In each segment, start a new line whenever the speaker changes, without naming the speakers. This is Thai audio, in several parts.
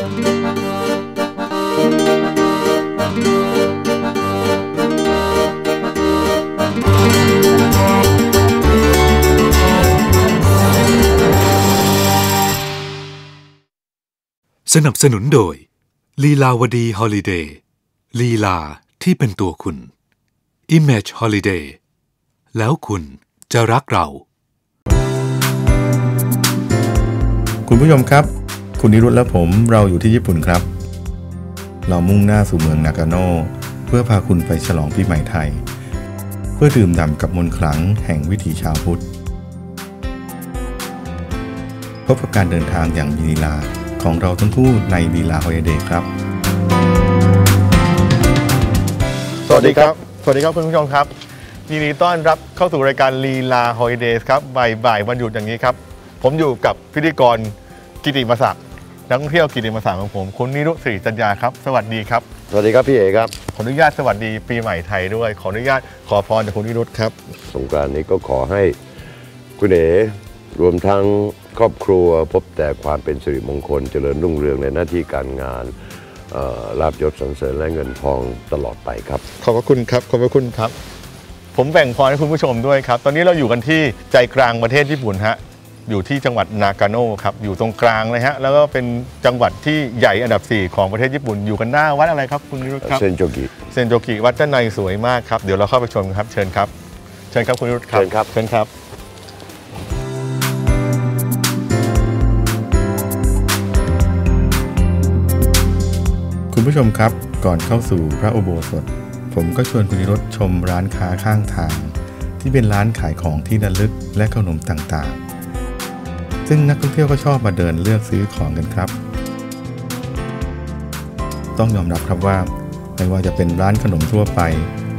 สนับสนุนโดย ลีลาวดีฮอลิเดย์ลีลาที่เป็นตัวคุณ Image Holiday แล้วคุณจะรักเรา
คุณผู้ชมครับ คุณนิรุตและผมเราอยู่ที่ญี่ปุ่นครับ เรามุ่งหน้าสู่เมืองนากาโน่เพื่อพาคุณไปฉลองปีใหม่ไทย เพื่อดื่มด่ำกับมนต์ขลังแห่งวิถีชาวพุทธ พบกับการเดินทางอย่างมีลีลาของเราทั้งคู่ในลีลาฮอยเดย์ครับ
สวัสดีครับ สวัสดีครับคุณผู้ชมครับยินดีต้อนรับเข้าสู่รายการลีลาฮอยเดย์ครับบ่ายบ่ายวันหยุดอย่างนี้ครับ ผมอยู่กับพิธีกรกิติมศักดิ์ นักท่องเที่ยวกิติมศักดิ์ของผมคุณนิรุตศรีจัญญาครับ สวัสดีครับ
สวัสดีครับพี่เอครับ
ขออนุญาตสวัสดีปีใหม่ไทยด้วย ขออนุญาตขอพรจากคุณนิรุตครับ
สงกรานต์นี้ก็ขอให้คุณเอรวมทั้งครอบครัวพบแต่ความเป็นสิริมงคล เจริญรุ่งเรืองในหน้าที่การงานเอ่อลาบยศสรรเสริญและเงินทองตลอดไปครับ
ขอบพระคุณครับขอบพระคุณครับ ผมแบ่งพรให้คุณผู้ชมด้วยครับ ตอนนี้เราอยู่กันที่ใจกลางประเทศญี่ปุ่นฮะ อยู่ที่จังหวัดนากาโนะครับอยู่ตรงกลางเลยฮะแล้วก็เป็นจังหวัดที่ใหญ่อันดับ 4 ของประเทศญี่ปุ่นอยู่กันหน้าวัดอะไรครับคุณนิรุตครับ
เซนโจกิ
เซนโจกิวัดด้านในสวยมากครับเดี๋ยวเราเข้าไปชมกันครับเชิญครับ เชิญครับคุณนิรุตครับ
เชิญครับ
เชิญครับ
คุณผู้ชมครับก่อนเข้าสู่พระอุโบสถ ผมก็ชวนคุณนิรสชมร้านค้าข้างทาง ที่เป็นร้านขายของที่ระลึกและขนมต่างๆ ซึ่งนักท่องเที่ยวก็ชอบมาเดินเลือกซื้อของกันครับ ต้องยอมรับครับว่า ไม่ว่าจะเป็นร้านขนมทั่วไป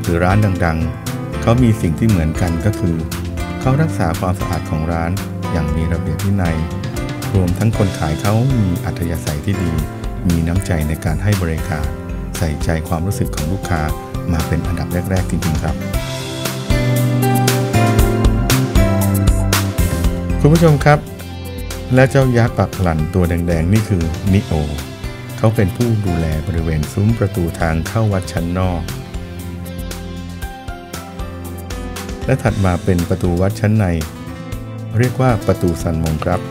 หรือร้านดังๆ เขามีสิ่งที่เหมือนกันก็คือ เขารักษาความสะอาดของร้านอย่างมีระเบียบวินัย รวมทั้งคนขายเขามีอัธยาศัยที่ดี มีน้ำใจในการให้บริการ ใส่ใจความรู้สึกของลูกค้ามาเป็นอันดับแรก ๆ จริงๆ ครับ คุณผู้ชมครับ และเจ้ายักษ์ปักหลันตัวแดงๆ นี่คือนิโอ เขาเป็นผู้ดูแลบริเวณซุ้มประตูทางเข้าวัดชั้นนอก และถัดมาเป็นประตูวัดชั้นใน เรียกว่าประตูสันมงครับ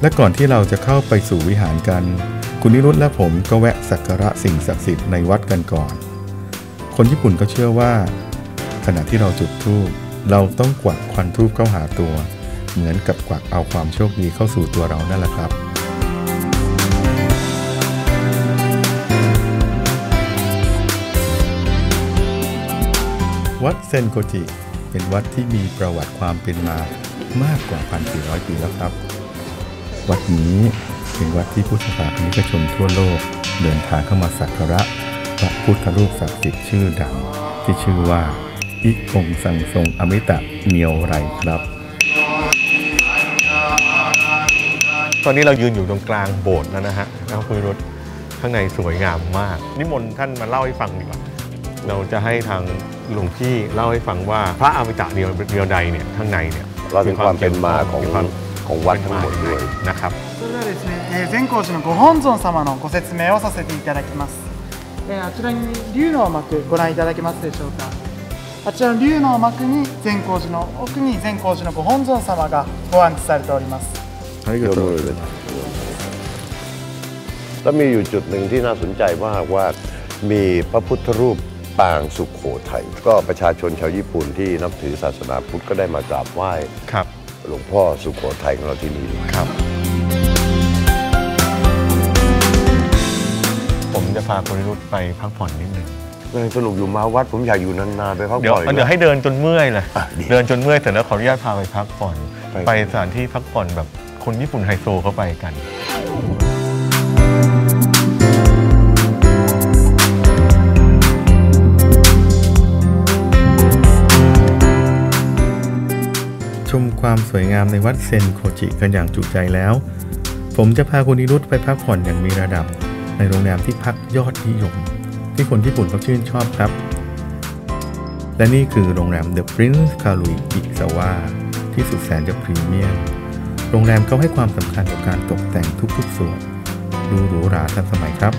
และก่อนที่เราจะเข้าไปสู่วิหารกัน คุณนิรุตและผมก็แวะสักการะสิ่งศักดิ์สิทธิ์ในวัดกันก่อน คนญี่ปุ่นก็เชื่อว่า ขณะที่เราจุดธูป เราต้องกวักควันธูปเข้าหาตัว เหมือนกับกวักเอาความโชคดีเข้าสู่ตัวเรานั่นแหละครับวัดเซนโกจิ เป็นวัดที่มีประวัติความเป็นมามากกว่า 1,400 ปีแล้วครับ วัดนี้เป็นวัดที่พุทธศาสนิกชนทั่วโลก เดินทางเข้ามาสักการะพระพุทธรูปศักดิ์สิทธิ์ชื่อดังที่ชื่อว่า อิกงสังทรงอมิตะเนียวไรครับ
ตอนนี้เรายืนอยู่ตรงกลางโบสถ์แล้วนะฮะนะครับคุณนิรุตข้างในสวยงามมาก นิมนต์ท่านมาเล่าให้ฟังดีกว่า เราจะให้ทางหลวงพี่เล่าให้ฟัพระพระอมิตะเดียวเดียวใดเนี่ยข้างในเนี่ย
เราถึงความเป็นมาของ
มีความ
ของวัดทั้งหมดด้วย
นะครับ
それではですね、えー善光寺のご本尊様のご説明をさせていただきます、えーあちらに龍の幕ご覧いただけますでしょうか あちらの龍の幕に善光寺の奥に善光寺のご本尊様がご安置されております
ยกมือเลยแล้วมีอยู่จุดหนึ่งที่น่าสนใจมากว่ามีพระพุทธรูปปางสุขโขทัยก็ประชาชนชาวญี่ปุ่นที่นับถือศาสนาพุทธก็ได้มากราบไหว้
ครับ
หลวงพ่อสุขโขทัยของเราที่นี่ด้วย
ครับ ผมจะพาคุณนิรุตไปพักผ่อนนิดนึง
ยัง สนุกอยู่มาวัดผมอยากอยู่นานๆไปพัก
เดี๋ยว
ผ่อน
เดี๋ยวให้เดินจนเมื่อยเลย
อะดี
เดินจนเมื่อยเสร็จแล้วขออนุญาตพาไปพักผ่อน
ไป
ไปสถานที่พักผ่อนแบบคนญี่ปุ่นไฮโซเขาไปกัน
ชมความสวยงามในวัดเซนโคจิกันอย่างจุใจแล้ว ผมจะพาคุณนิรุตไปพักผ่อนอย่างมีระดับ ในโรงแรมที่พักยอดนิยม ที่คนญี่ปุ่นเขาชื่นชอบครับ และนี่คือโรงแรม The Prince k a r u i Izawa ที่สุดแสนจะพรีเมียม โรงแรมเขาให้ความสำคัญกับการตกแต่งทุกๆส่วน ดูหรูหราทันสมัยครับ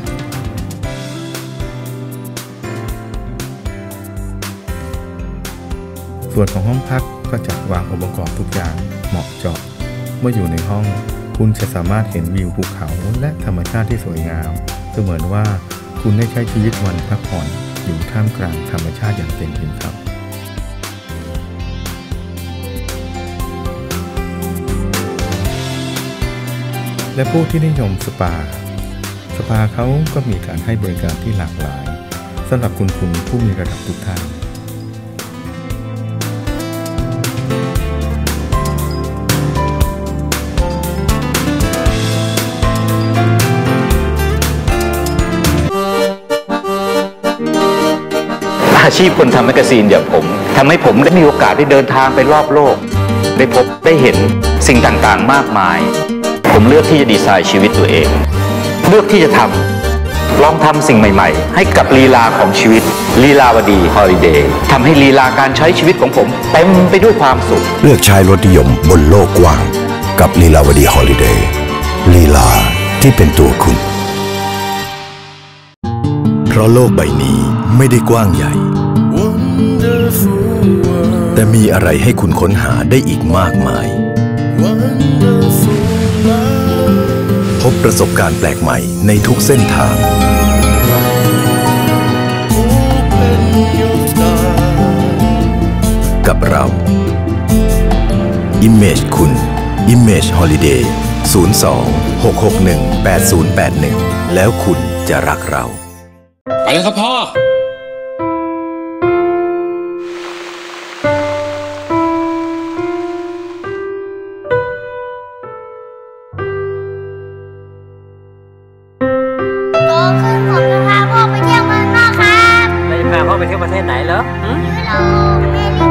ส่วนของห้องพักก็จัดวางองค์ประกอบทุกอย่างเหมาะเจาะ เมื่ออยู่ในห้องคุณจะสามารถเห็นวิวภูเขาและธรรมชาติที่สวยงาม เสมือนว่า คุณได้ใช้ชีวิตวันพักผ่อนอยู่ท่ามกลางธรรมชาติอย่างเต็มอิ่มครับและผู้ที่นิยมสปา สปาเขาก็มีการให้บริการที่หลากหลายสำหรับคุณคุณผู้มีระดับทุกท่าน
อาชีพคนทำแมกกาซีนอย่างผมทำให้ผมได้มีโอกาสได้เดินทางไปรอบโลก ได้พบได้เห็นสิ่งต่างๆมากมาย ผมเลือกที่จะดีไซน์ชีวิตตัวเอง เลือกที่จะทำลองทำสิ่งใหม่ๆ ให้กับลีลาของชีวิตลีลาวดีฮอลิเดย์ทำให้ลีลาการใช้ชีวิตของผมเต็มไปด้วยความสุข
เลือกใช้รถนิยมบนโลกกว้าง กับลีลาวดีฮอลิเดย์ลีลาที่เป็นตัวคุณ เพราะโลกใบนี้ไม่ได้กว้างใหญ่ แต่มีอะไรให้คุณค้นหาได้อีกมากมาย พบประสบการณ์แปลกใหม่ในทุกเส้นทาง กับเรา Image คุณ Image Holiday 02 661 8081 แล้วคุณจะรักเรา
ไปแล้วครับพ่อ
พาพ่อไปเที่ยวประเทศไหนเหรอหืม
ยุโรปอเมริกา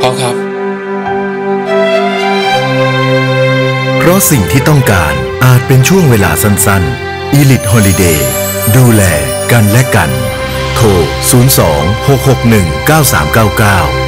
พ่อครับ
เพราะสิ่งที่ต้องการอาจเป็นช่วงเวลาสั้นๆ Elite Holiday ดูแลกันและกัน โทร 02 661 9399